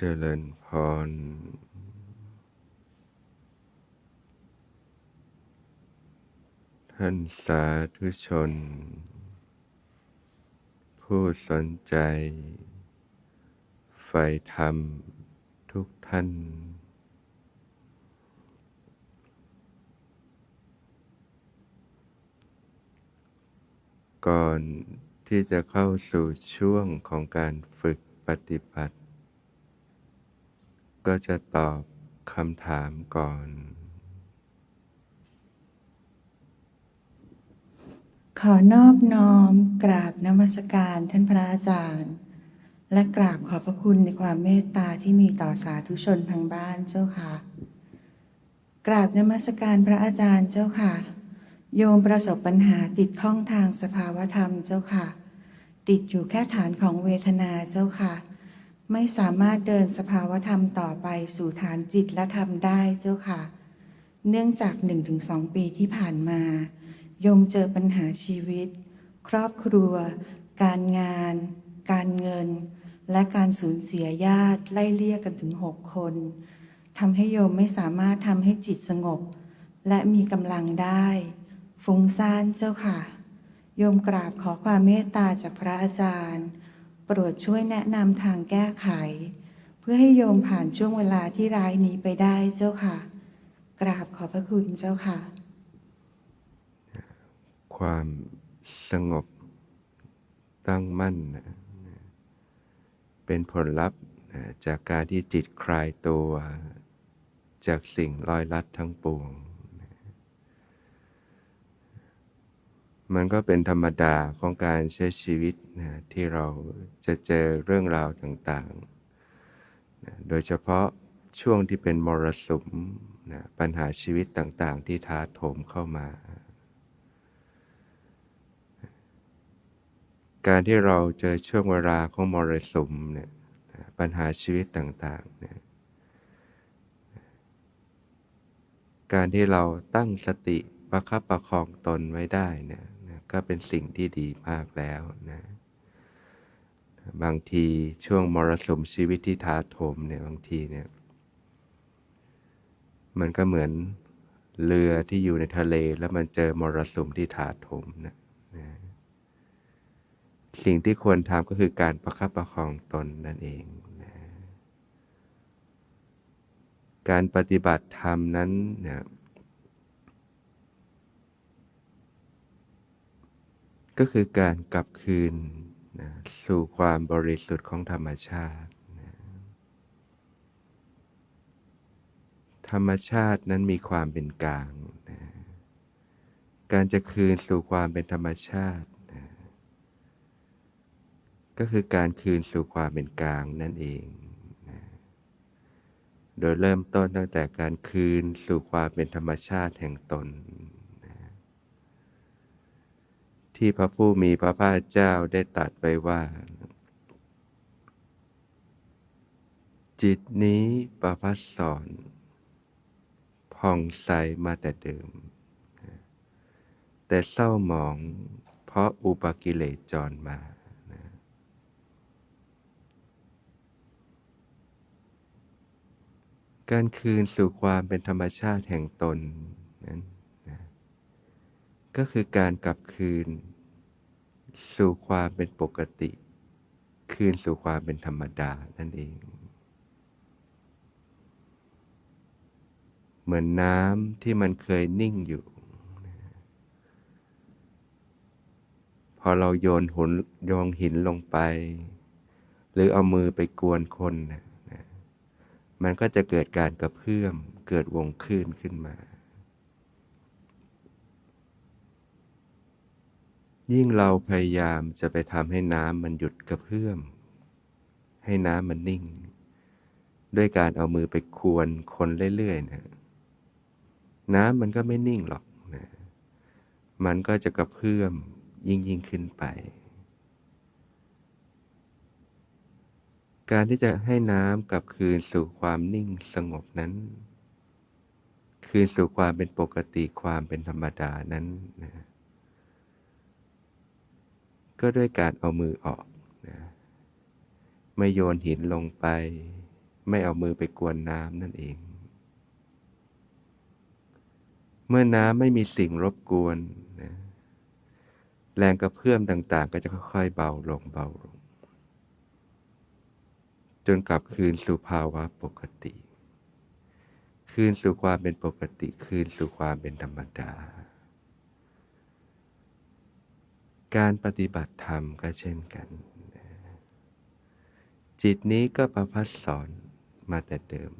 เจริญพร ท่านสาธุชน ผู้สนใจใฝ่ธรรมทุกท่าน ก่อนที่จะเข้าสู่ช่วงของการฝึกปฏิบัติ ก็จะตอบคำถามก่อน ขอนอบน้อมกราบนมัสการท่านพระอาจารย์ และกราบขอบพระคุณในความเมตตาที่มีต่อสาธุชนทางบ้านเจ้าค่ะ กราบนมัสการพระอาจารย์เจ้าค่ะ โยมประสบปัญหาติดข้องทางสภาวธรรมเจ้าค่ะ ติดอยู่แค่ฐานของเวทนาเจ้าค่ะ ไม่สามารถเดินสภาวธรรมต่อไปสู่ฐานจิตและธรรมได้เจ้าค่ะ เนื่องจาก 1-2 ปีที่ผ่านมาโยมเจอปัญหาชีวิต ครอบครัว การงาน การเงิน และการสูญเสียญาติไล่เลี่ยกันถึงหกคนทำให้โยมไม่สามารถทำให้จิตสงบ และมีกำลังได้ฟุ้งซ่านเจ้าค่ะ โยมกราบขอความเมตตาจากพระอาจารย์ โปรดช่วยแนะนำทางแก้ไข เพื่อให้โยมผ่านช่วงเวลาที่ร้ายนี้ไปได้เจ้าค่ะ กราบขอบพระคุณเจ้าค่ะ ความสงบตั้งมั่น เป็นผลลัพธ์จากการที่จิตคลายตัว จากสิ่งลอยลัดทั้งปวงนะ มันก็เป็นธรรมดาของการใช้ชีวิตนะที่เราจะเจอเรื่องราวต่างๆนะโดยเฉพาะช่วงที่เป็นมรสุมนะปัญหาชีวิตต่างๆ ที่ท้าโถมเข้ามา การที่เราเจอช่วงเวลาของมรสุมเนี่ยปัญหาชีวิตต่างๆเนี่ยการที่เราตั้งสติประคับประคองตนไว้ได้เนี่ยนะ ก็เป็นสิ่งที่ดีมากแล้วนะบางทีช่วงมรสุมชีวิตที่ท้าโถมเนี่ยบางทีเนี่ยมันก็เหมือนเรือที่อยู่ในทะเลแล้วมันเจอมรสุมที่ท้าโถมนะนะสิ่งที่ควรทำก็คือการประคับประคองตนนั่นเองนะการปฏิบัติธรรมนั้นเนี่ย ก็คือการกลับคืนนะสู่ความบริสุทธิ์ของธรรมชาตินะธรรมชาตินั้นมีความเป็นกลางนะการจะคืนสู่ความเป็นธรรมชาติก็คือการคืนสู่ความเป็นกลางนั่นเองนะโดยเริ่มต้นตั้งแต่การคืนสู่ความเป็นธรรมชาติแห่งตน ที่พระผู้มีพระภาคเจ้าได้ตรัสไว้ว่า จิตนี้ประพัสสอนผ่องใสมาแต่เดิม แต่เศร้าหมองเพราะอุปกิเลสจรมาการคืนสู่ความเป็นธรรมชาติแห่งตนนั้น ก็คือการกลับคืน สู่ความเป็นปกติ คืนสู่ความเป็นธรรมดานั่นเอง เหมือนน้ำที่มันเคยนิ่งอยู่ พอเราโยนหุนโยงหินลงไป หรือเอามือไปกวนคนนะมันก็จะเกิดการกระเพื่อมเกิดวงคลื่นขึ้นมา ยิ่งเราพยายามจะไปทำให้น้ำมันหยุดกระเพื่อม ให้น้ำมันนิ่ง ด้วยการเอามือไปควรคนเรื่อยๆนะน้ำมันก็ไม่นิ่งหรอกนะมันก็จะกระเพื่อมยิ่งยิ่งขึ้นไป การที่จะให้น้ำกลับคืนสู่ความนิ่งสงบนั้น คืนสู่ความเป็นปกติความเป็นธรรมดานั้นนะ ก็ด้วยการเอามือออกนะไม่โยนหินลงไป ไม่เอามือไปกวนน้ำนั่นเอง เมื่อน้ำไม่มีสิ่งรบกวนนะแรงกระเพื่อมต่างๆ ก็จะค่อยๆ เบาลงเบาลง จนกลับคืนสู่ภาวะปกติ คืนสู่ความเป็นปกติ คืนสู่ความเป็นธรรมดา การปฏิบัติธรรมก็เช่นกัน จิตนี้ก็ประพัดสอนมาแต่เดิม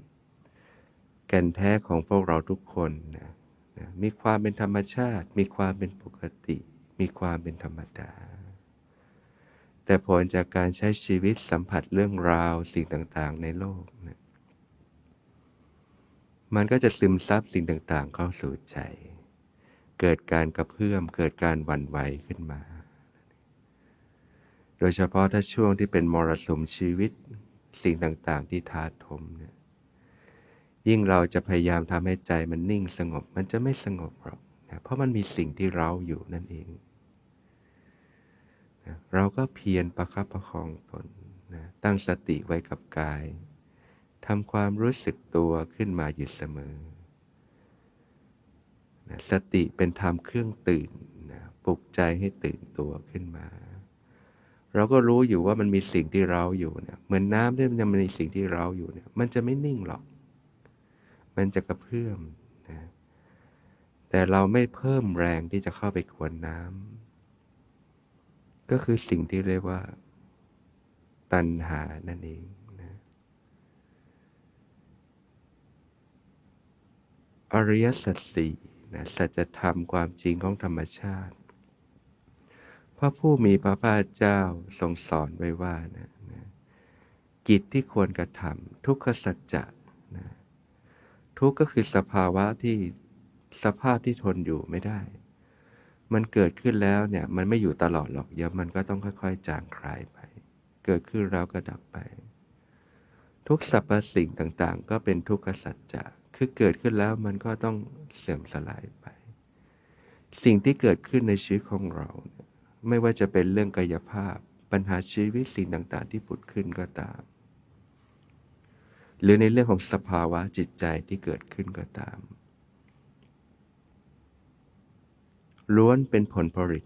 แก่นแท้ของพวกเราทุกคนนะนะมีความเป็นธรรมชาติ มีความเป็นปกติ มีความเป็นธรรมดา แต่ผลจากการใช้ชีวิตสัมผัสเรื่องราวสิ่งต่างๆ ในโลกนะมันก็จะซึมซับสิ่งต่างๆ เข้าสู่ใจ เกิดการกระเพื่อม เกิดการหวั่นไหวขึ้นมา โดยเฉพาะถ้าช่วงที่เป็นมรสุมชีวิต สิ่งต่างๆ ที่ท้าทมเนี่ยยิ่งเราจะพยายามทำให้ใจมันนิ่งสงบ มันจะไม่สงบหรอกนะเพราะมันมีสิ่งที่เราอยู่นั่นเองนะเราก็เพียรประคับประคองตนนะตั้งสติไว้กับกายทำความรู้สึกตัวขึ้นมาอยู่เสมอนะสติเป็นธรรมเครื่องตื่นนะปลุกใจให้ตื่นตัวขึ้นมา เราก็รู้อยู่ว่ามันมีสิ่งที่เราอยู่เนี่ยเหมือนน้ำที่มันมีสิ่งที่เราอยู่เนี่ย มันจะไม่นิ่งหรอก มันจะกระเพื่อมนะแต่เราไม่เพิ่มแรงที่จะเข้าไปกวนน้ำก็คือสิ่งที่เรียกว่า ตัณหานั่นเองนะอริยสัจสี่นะสัจธรรมความจริงของธรรมชาติ พระผู้มีพระภาคเจ้าทรงสอนไว้ว่านะนะกิจที่ควรกระทำทุกขสัจจะนะทุกก็คือสภาวะที่สภาพที่ทนอยู่ไม่ได้ มันเกิดขึ้นแล้วเนี่ยมันไม่อยู่ตลอดหรอกเดี๋ยวมันก็ต้องค่อย ๆ จางคลายไป เกิดขึ้นแล้วก็ดับไป ทุกสรรพสิ่งต่างๆ ก็เป็นทุกขสัจจะคือเกิดขึ้นแล้วมันก็ต้องเสื่อมสลายไป สิ่งที่เกิดขึ้นในชีวิตของเราเไม่ว่าจะเป็นเรื่องกายภาพ ปัญหาชีวิตสิ่งต่างๆ ที่ผุดขึ้นก็ตาม หรือในเรื่องของสภาวะจิตใจที่เกิดขึ้นก็ตาม ล้วนเป็นผลผลิต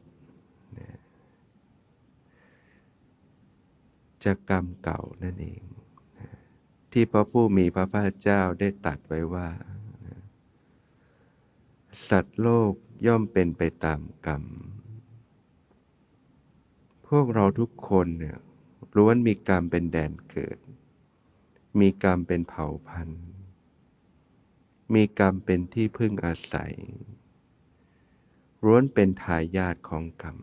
จากกรรมเก่านั่นเอง ที่พระผู้มีพระภาคเจ้าได้ตัดไว้ว่า สัตว์โลกย่อมเป็นไปตามกรรม พวกเราทุกคนเนี่ยล้วนมีกรรมเป็นแดนเกิด มีกรรมเป็นเผ่าพันธุ์ มีกรรมเป็นที่พึ่งอาศัยร้วนเป็นทายาทของกรรม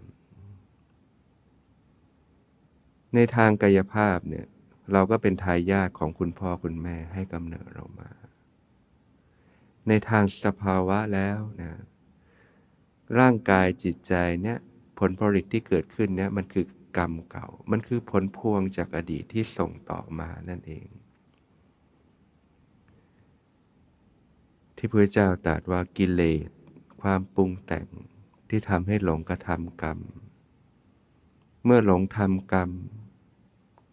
ในทางกายภาพเนี่ย เราก็เป็นทายาทของคุณพ่อคุณแม่ให้กำเนิดเรามา ในทางสภาวะแล้วนะร่างกายจิตใจเนี่ย ผลผลิตที่เกิดขึ้นเนี่ยมันคือกรรมเก่า มันคือผลพวงจากอดีตที่ส่งต่อมานั่นเอง ที่พระเจ้าตรัสว่ากิเลส ความปรุงแต่งที่ทำให้หลงกระทำกรรม เมื่อหลงทำกรรม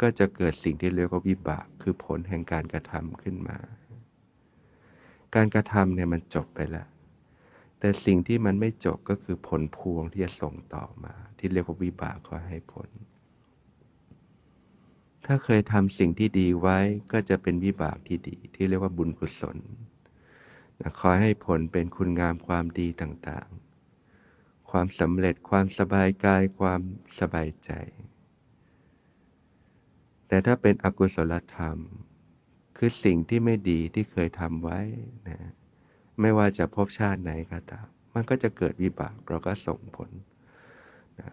ก็จะเกิดสิ่งที่เรียกว่าวิบาก คือผลแห่งการกระทำขึ้นมา การกระทำเนี่ยมันจบไปแล้ว แต่สิ่งที่มันไม่จบก็คือผลพวงที่จะส่งต่อมา ที่เรียกว่าวิบากก็ให้ผล ถ้าเคยทำสิ่งที่ดีไว้ก็จะเป็นวิบากที่ดี ที่เรียกว่าบุญกุศลขอให้ผลเป็นคุณงามความดีต่างๆ ความสำเร็จความสบายกายความสบายใจ แต่ถ้าเป็นอกุศลธรรม คือสิ่งที่ไม่ดีที่เคยทำไว้นะ ไม่ว่าจะพบชาติไหนก็ตาม มันก็จะเกิดวิบากเราก็ส่งผลนะ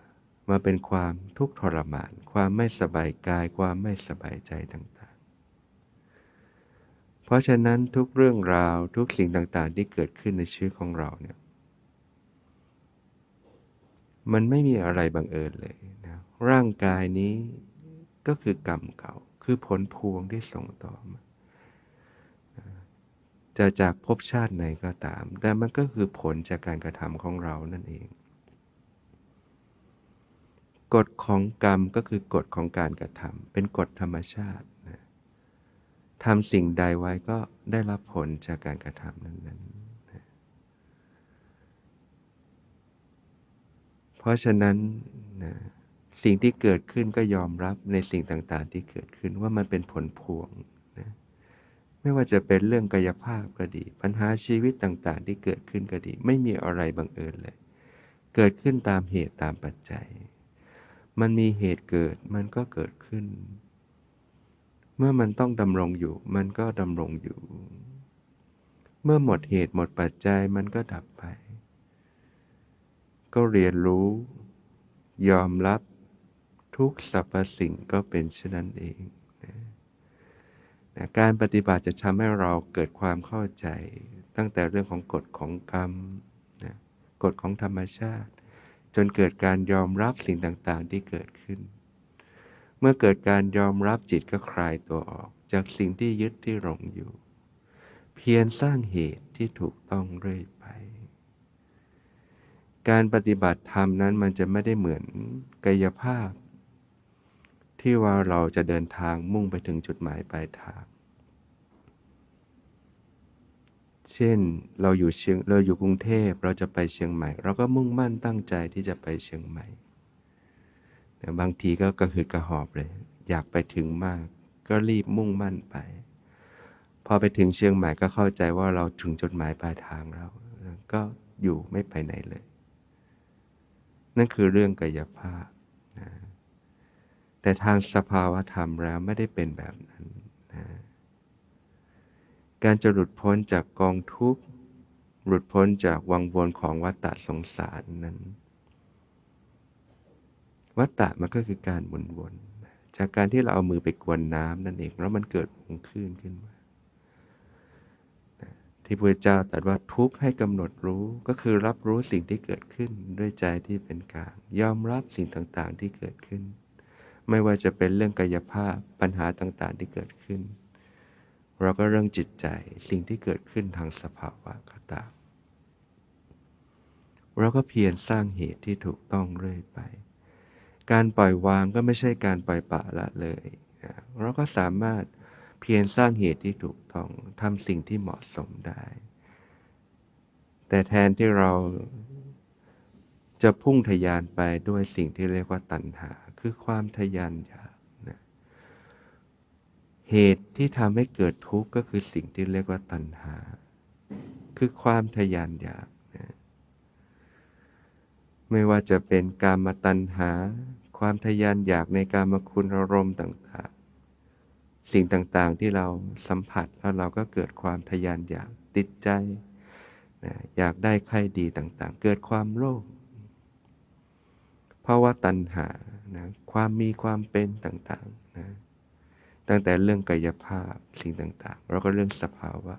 มาเป็นความทุกข์ทรมาน ความไม่สบายกาย ความไม่สบายใจต่างๆ เพราะฉะนั้นทุกเรื่องราวทุกสิ่งต่างๆ ที่เกิดขึ้นในชีวิตของเราเนี่ย มันไม่มีอะไรบังเอิญเลยนะร่างกายนี้ก็คือกรรมเก่า คือผลพวงที่ส่งต่อมา จะจากภพชาติไหนก็ตาม แต่มันก็คือผลจากการกระทำของเรานั่นเอง กฎของกรรมก็คือกฎของการกระทำเป็นกฎธรรมชาตินะทำสิ่งใดไว้ก็ได้รับผลจากการกระทำนั้นๆนะเพราะฉะนั้นนะสิ่งที่เกิดขึ้นก็ยอมรับในสิ่งต่างๆ ที่เกิดขึ้นว่ามันเป็นผลพวง ไม่ว่าจะเป็นเรื่องกายภาพก็ดี ปัญหาชีวิตต่างๆ ที่เกิดขึ้นก็ดี ไม่มีอะไรบังเอิญเลย เกิดขึ้นตามเหตุตามปัจจัย มันมีเหตุเกิดมันก็เกิดขึ้น เมื่อมันต้องดำรงอยู่ มันก็ดำรงอยู่ เมื่อหมดเหตุหมดปัจจัยมันก็ดับไป ก็เรียนรู้ ยอมรับทุกสรรพสิ่งก็เป็นเช่นนั้นเอง นะการปฏิบัติจะทำให้เราเกิดความเข้าใจ ตั้งแต่เรื่องของกฎของกรรมนะกฎของธรรมชาติ จนเกิดการยอมรับสิ่งต่างๆ ที่เกิดขึ้น เมื่อเกิดการยอมรับจิตก็คลายตัวออก จากสิ่งที่ยึดที่หลงอยู่ เพียรสร้างเหตุที่ถูกต้องเรื่อยไป การปฏิบัติธรรมนั้นมันจะไม่ได้เหมือนกายภาพ ที่ว่าเราจะเดินทางมุ่งไปถึงจุดหมายปลายทาง เช่นเราอยู่เชียงเราอยู่กรุงเทพเราจะไปเชียงใหม่ เราก็มุ่งมั่นตั้งใจที่จะไปเชียงใหม่ แต่บางทีก็กระหืดกระหอบเลย อยากไปถึงมาก ก็รีบมุ่งมั่นไป พอไปถึงเชียงใหม่ก็เข้าใจว่าเราถึงจุดหมายปลายทางแล้ว ก็อยู่ไม่ไปไหนเลย นั่นคือเรื่องกายภาพ แต่ทางสภาวธรรมแล้วไม่ได้เป็นแบบนั้นนะการจะหลุดพ้นจากกองทุกข์ หลุดพ้นจากวังวนของวัฏฏะสงสารนั้น วัฏฏะมันก็คือการหมุนวนจากการที่เราเอามือไปกวนน้ำนั่นเองแล้วมันเกิดวงคลื่นขึ้นมาที่พระเจ้าตรัสว่าทุกข์ให้กำหนดรู้ก็คือรับรู้สิ่งที่เกิดขึ้นด้วยใจที่เป็นกลางยอมรับสิ่งต่างๆที่เกิดขึ้น ไม่ว่าจะเป็นเรื่องกายภาพปัญหาต่างๆที่เกิดขึ้น เราก็เรื่องจิตใจสิ่งที่เกิดขึ้นทางสภาวะก็ตามเราก็เพียรสร้างเหตุที่ถูกต้องเรื่อยไป การปล่อยวางก็ไม่ใช่การปล่อยปะละเลย เราก็สามารถเพียรสร้างเหตุที่ถูกต้องทำสิ่งที่เหมาะสมได้ แต่แทนที่เราจะพุ่งทะยานไปด้วยสิ่งที่เรียกว่าตัณหา คือความทะยานอยากนะเหตุที่ทำให้เกิดทุกข์ก็คือสิ่งที่เรียกว่าตัณหา คือความทะยานอยากนะไม่ว่าจะเป็นการมาตัณหา ความทะยานอยากในการมาคุณอารมณ์ต่างๆ สิ่งต่างๆที่เราสัมผัสแล้วเราก็เกิดความทะยานอยากติดใจนะอยากได้ใครดีต่างๆ เกิดความโลภ เพราว่าตัณหานะความมีความเป็นต่างๆนะตั้งแต่เรื่องกายภาพสิ่งต่างๆ แล้วก็เรื่องสภาวะ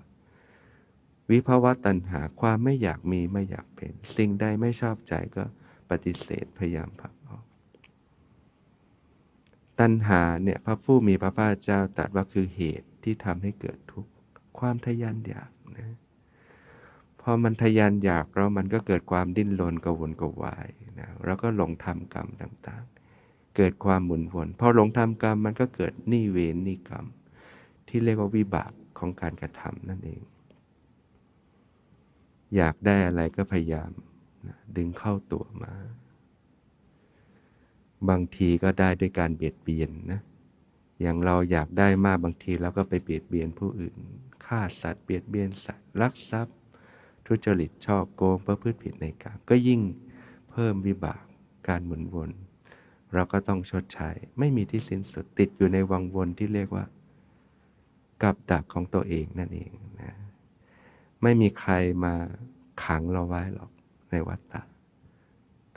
วิภาวะตัณหาความไม่อยากมีไม่อยากเป็น สิ่งใดไม่ชอบใจก็ปฏิเสธพยายามผลักออก ตัณหาเนี่ยพระผู้มีพระภาคเจ้าตรัสว่าคือเหตุที่ทำให้เกิดทุกข์ความทะยานอยากนะ พอมันทะยานอยากแล้วมันก็เกิดความดิ้นรนกระวนกระวายนะแล้วก็หลงทำกรรมต่างๆ เกิดความหมุนวนพอหลงทำกรรมมันก็เกิดนี้เวรนี้กรรม ที่เรียกว่าวิบากของการกระทำนั่นเอง อยากได้อะไรก็พยายามนะดึงเข้าตัวมา บางทีก็ได้ด้วยการเบียดเบียนนะอย่างเราอยากได้มากบางทีเราก็ไปเบียดเบียนผู้อื่นฆ่าสัตว์เบียดเบียนสัตว์ลักทรัพย์ ทุจริตช่อโกงประพฤติผิดในกรรมก็ยิ่งเพิ่มวิบากการหมุนวน เราก็ต้องชดใช้ ไม่มีที่สิ้นสุดติดอยู่ในวังวนที่เรียกว่า กับดักของตัวเองนั่นเองนะไม่มีใครมาขังเราไว้หรอกในวัฏฏะ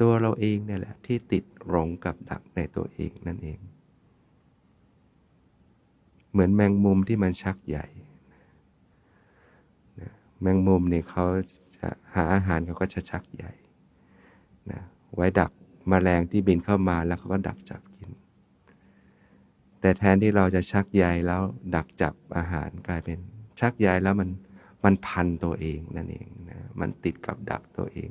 ตัวเราเองเนี่ยแหละที่ติดหลงกับดักในตัวเองนั่นเอง เหมือนแมงมุมที่มันชักใหญ่ แมงมุมเนี่ยเขาจะหาอาหารเขาก็จะชักใหญ่นะไว้ดักมแมลงที่บินเข้ามาแล้วเขาก็ดักจับกิน แต่แทนที่เราจะชักใยแล้วดักจับอาหารกลายเป็นชักใยแล้วมันมันพันตัวเองนั่นเองนะมันติดกับดักตัวเอง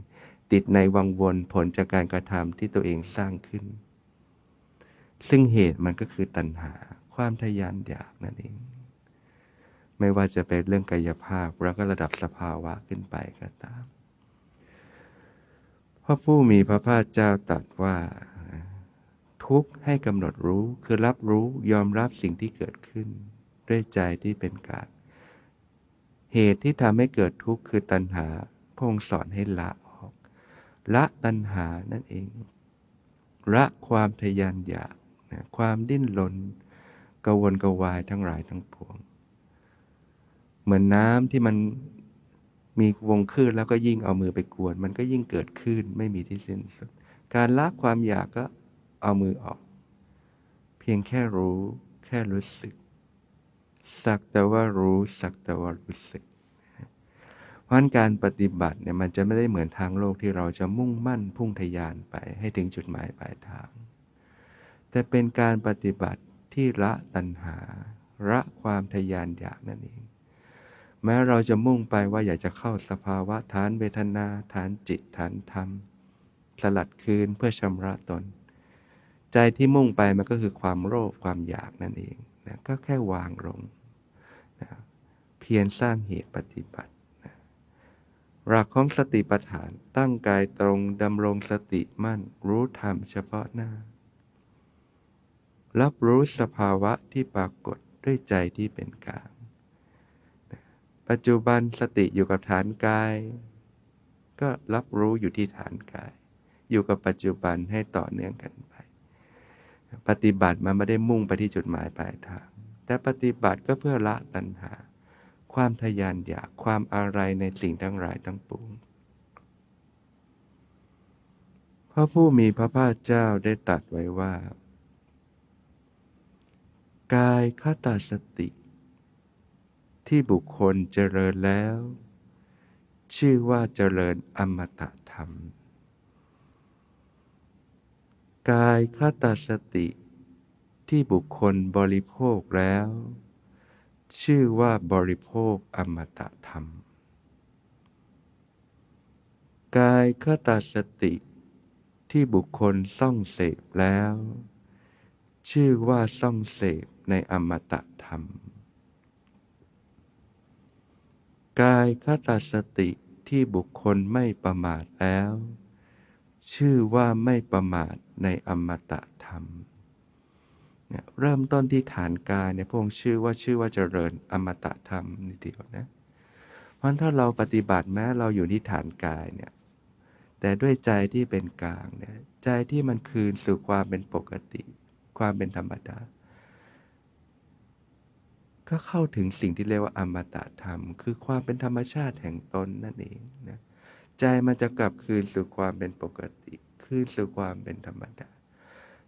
ติดในวังวนผลจากการกระทำที่ตัวเองสร้างขึ้น ซึ่งเหตุมันก็คือตัณหาความทะยานอยากนั่นเอง ไม่ว่าจะเป็นเรื่องกายภาพแล้วก็ระดับสภาวะขึ้นไปก็ตามพระผู้มีพระภาคเจ้าตรัสว่า ทุกข์ให้กำหนดรู้คือรับรู้ยอมรับสิ่งที่เกิดขึ้น ด้วยใจที่เป็นกลางเหตุที่ทำให้เกิดทุกข์คือตัณหาพระองค์สอนให้ละออก ละตัณหานั่นเอง ละความทะยานอยากนะความดิ้นรนกวนกวายทั้งหลายทั้งปวง เหมือนน้ำที่มันมีวงคลื่นแล้วก็ยิ่งเอามือไปกวน มันก็ยิ่งเกิดคลื่นไม่มีที่สิ้นสุด การละความอยากก็เอามือออก เพียงแค่รู้แค่รู้สึก สักแต่ว่ารู้สักแต่ว่ารู้สึกเพราะนั้นการปฏิบัติเนี่ยมันจะไม่ได้เหมือนทางโลกที่เราจะมุ่งมั่นพุ่งทะยานไปให้ถึงจุดหมายปลายทาง แต่เป็นการปฏิบัติที่ละตัณหาละความทะยานอยากนั่นเอง แม้เราจะมุ่งไปว่าอยากจะเข้าสภาวะฐานเวทนาฐานจิตฐานธรรม สลัดคืนเพื่อชำระตน ใจที่มุ่งไปมันก็คือความโลภความอยากนั่นเองนะก็แค่วางลงนะเพียรสร้างเหตุปฏิบัตินะหลักของสติปัฏฐานตั้งกายตรงดำรงสติมั่นรู้ธรรมเฉพาะหน้า รับรู้สภาวะที่ปรากฏด้วยใจที่เป็นกลาง ปัจจุบันสติอยู่กับฐานกาย ก็รับรู้อยู่ที่ฐานกาย อยู่กับปัจจุบันให้ต่อเนื่องกันไป ปฏิบัติมันไม่ได้มุ่งไปที่จุดหมายปลายทาง แต่ปฏิบัติก็เพื่อละตัณหา ความทะยานอยากความอะไรในสิ่งทั้งหลายทั้งปวงพระผู้มีพระภาคเจ้าได้ตรัสไว้ว่า กายคตาสติ ที่บุคคลเจริญแล้ว ชื่อว่าเจริญอมตะธรรม กายคตาสติ ที่บุคคลบริโภคแล้ว ชื่อว่าบริโภคอมตะธรรม กายคตาสติ ที่บุคคลซ่องเสพแล้ว ชื่อว่าซ่องเสพในอมตะธรรม กายคตาสติที่บุคคลไม่ประมาทแล้ว ชื่อว่าไม่ประมาทในอมตะธรรมเนี่ยเริ่มต้นที่ฐานกายเนี่ยพระองค์ชื่อว่าชื่อว่าเจริญอมตะธรรมนิดเดียวนะ เพราะถ้าเราปฏิบัติแม้เราอยู่ที่ฐานกายเนี่ยแต่ด้วยใจที่เป็นกลางเนี่ยใจที่มันคืนสู่ความเป็นปกติ ความเป็นธรรมดา ก็เข้าถึงสิ่งที่เรียกว่าอมตะธรรม คือความเป็นธรรมชาติแห่งตนนั่นเองนะใจมันจะกลับคืนสู่ความเป็นปกติ คืนสู่ความเป็นธรรมดา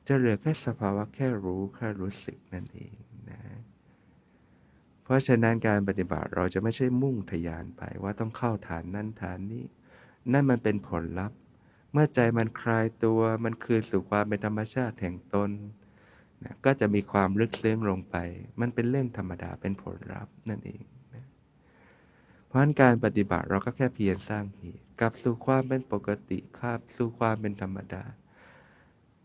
จะเหลือแค่สภาวะแค่รู้แค่รู้สึกนั่นเองนะเพราะฉะนั้นการปฏิบัติเราจะไม่ใช่มุ่งทะยานไปว่าต้องเข้าฐานนั้นฐานนี้ นั่นมันเป็นผลลัพธ์ เมื่อใจมันคลายตัวมันคืนสู่ความเป็นธรรมชาติแห่งตน นะก็จะมีความลึกซึ้งลงไป มันเป็นเรื่องธรรมดาเป็นผลลัพธ์นั่นเองนะเพราะฉะนั้นการปฏิบัติเราก็แค่เพียรสร้างเหตุกลับสู่ความเป็นปกติครับสู่ความเป็นธรรมดา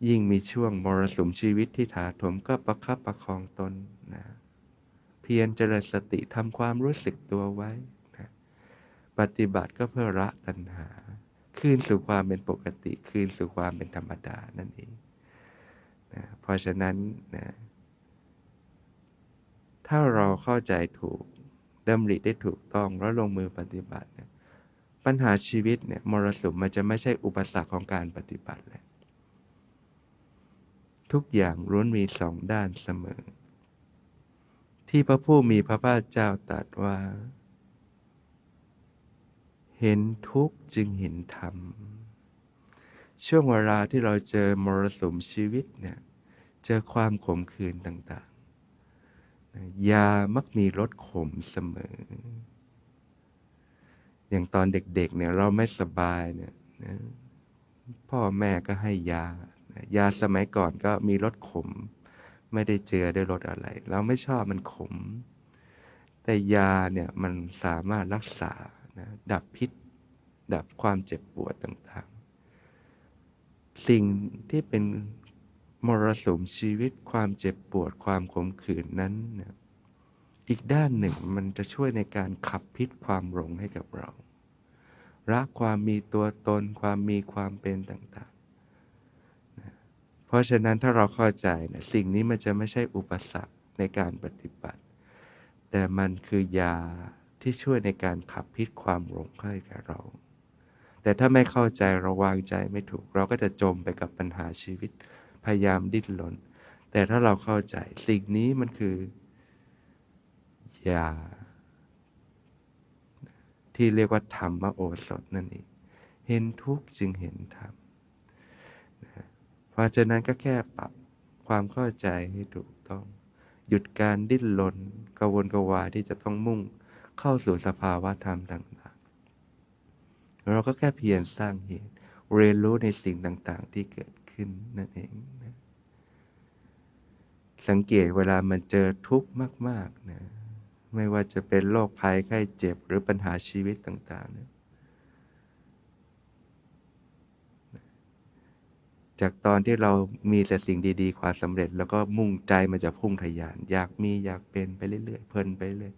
ยิ่งมีช่วงมรสุมชีวิตที่ถาโถมก็ประคับประคองตนนะเพียรเจริญสติทำความรู้สึกตัวไว้นะปฏิบัติก็เพื่อละตัณหา คืนสู่ความเป็นปกติ คืนสู่ความเป็นธรรมดานั่นเอง นะเพราะฉะนั้นนะถ้าเราเข้าใจถูกดำริได้ถูกต้องแล้วลงมือปฏิบัติเนี่ยปัญหาชีวิตเนี่ยมรสุมมันจะไม่ใช่อุปสรรคของการปฏิบัติแล้วทุกอย่างล้วนมีสองด้านเสมอ ที่พระผู้มีพระภาคเจ้าตรัสว่า เห็นทุกข์จึงเห็นธรรม ช่วงเวลาที่เราเจอมรสุมชีวิตเนี่ยเจอความขมขื่นต่างๆ ยามักมีรสขมเสมอ อย่างตอนเด็กๆเนี่ยเราไม่สบายเนี่ยพ่อแม่ก็ให้ยา ยาสมัยก่อนก็มีรสขม ไม่ได้เจือด้รสอะไร เราไม่ชอบมันขม แต่ยาเนี่ยมันสามารถรักษานะดับพิษ ดับความเจ็บปวดต่างๆ สิ่งที่เป็นมรสุมชีวิตความเจ็บปวดความขมขื่นนั้นอีกด้านหนึ่งมันจะช่วยในการขับพิษความหลงให้กับเรา รักความมีตัวตนความมีความเป็นต่างๆนะเพราะฉะนั้นถ้าเราเข้าใจนะสิ่งนี้มันจะไม่ใช่อุปสรรคในการปฏิบัติ แต่มันคือยาที่ช่วยในการขับพิษความหลงให้กับเรา แต่ถ้าไม่เข้าใจเราวางใจไม่ถูก เราก็จะจมไปกับปัญหาชีวิต พยายามดิ้นรนแต่ถ้าเราเข้าใจสิ่งนี้มันคือ ยา ที่เรียกว่าธรรมโอสถนั่นเองเห็นทุกข์จึงเห็นธรรมเพราะฉะนั้นก็แค่ปรับความเข้าใจให้ถูกต้อง หยุดการดิ้นรนกระวนกระวายที่จะต้องมุ่งเข้าสู่สภาวะธรรมต่างๆ เราก็แค่เพียรสร้างเหตุ เรียนรู้ในสิ่งต่างๆ ที่เกิดขึ้นนั่นเองนะสังเกตเวลามันเจอทุกข์มากๆนะไม่ว่าจะเป็นโรคภัยไข้เจ็บหรือปัญหาชีวิตต่างๆนี่ยจากตอนที่เรามีแต่สิ่งดีๆ ความสำเร็จ แล้วก็มุ่งใจมันจะพุ่งทะยาน อยากมีอยากเป็นไปเรื่อยๆเพลินไปเรื่อย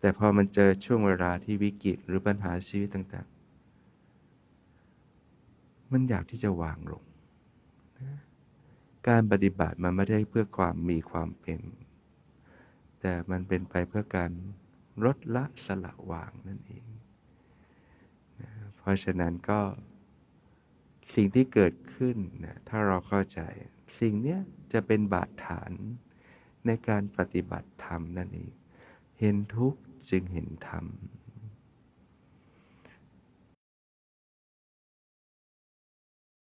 แต่พอมันเจอช่วงเวลาที่วิกฤตหรือปัญหาชีวิตต่างๆ มันอยากที่จะวางลง การปฏิบัติมันไม่ได้เพื่อความมีความเป็น แต่มันเป็นไปเพื่อการลดละสละวางนั่นเองนะเพราะฉะนั้นก็สิ่งที่เกิดขึ้นนะถ้าเราเข้าใจ สิ่งเนี้ยจะเป็นบาดฐานในการปฏิบัติธรรมนั่นเอง เห็นทุกข์จึงเห็นธรรม